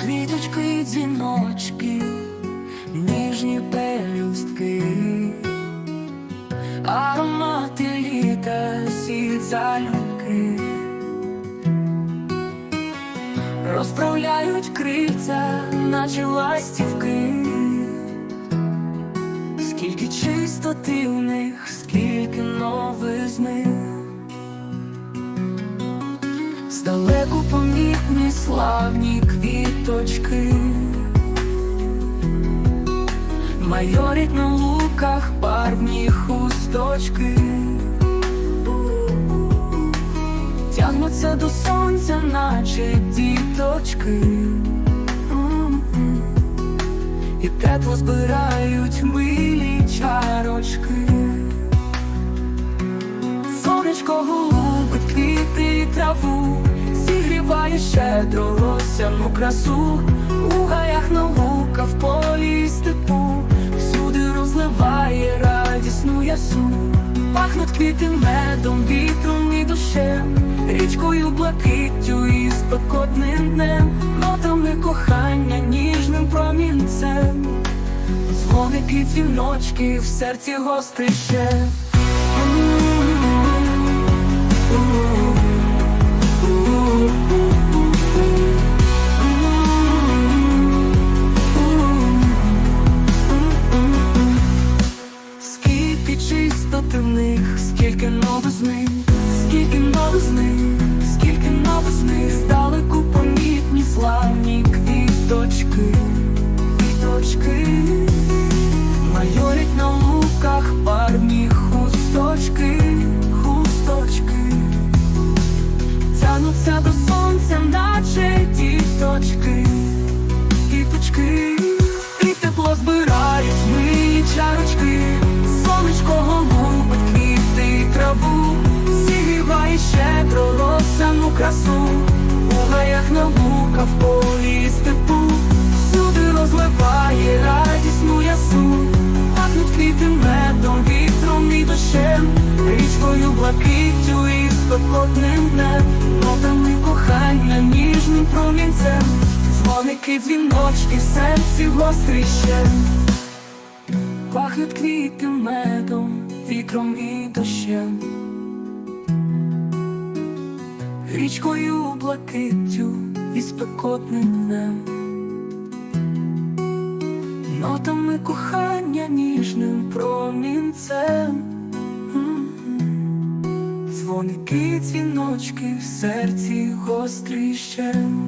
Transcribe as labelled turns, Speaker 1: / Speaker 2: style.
Speaker 1: квіточки дзвіночки, ніжні пелюстки, аромати літа сіль залюбки. Розправляють крильця, наче ластівки. Скільки чистоти в них, скільки новизни. Здалеку помітні славні квіточки Майорять на луках барвні хусточки Тягнуться до сонця, наче діточки І тепло збирають милі чарочки. Сонечко голубить квіти і траву, зігріває щедро росяну красу, у гаях наука в полі степу, всюди розливає радісну ясу, пахнуть квіти медом, вітром і душем, річкою блакиттю і спекотним днем, нотами кохання ніжним промінцем, дзвоники дзвіночки в серці гострище. Чистоти в них, скільки новизни, скільки новизни, красу, у гаях наука в полі степу, всюди розливає радісну ясу, пахнуть квіти медом, вітром і дощем, річкою блакиттю і спекотним днем, нотами кохання ніжним промінцем, дзвоники, дзвіночки, в серці гострище. Пахнуть квіти медом, вітром і дощем, річкою блакиттю і спекотним днем, нотами кохання ніжним промінцем, дзвоники, дзвіночки в серці гостріщем.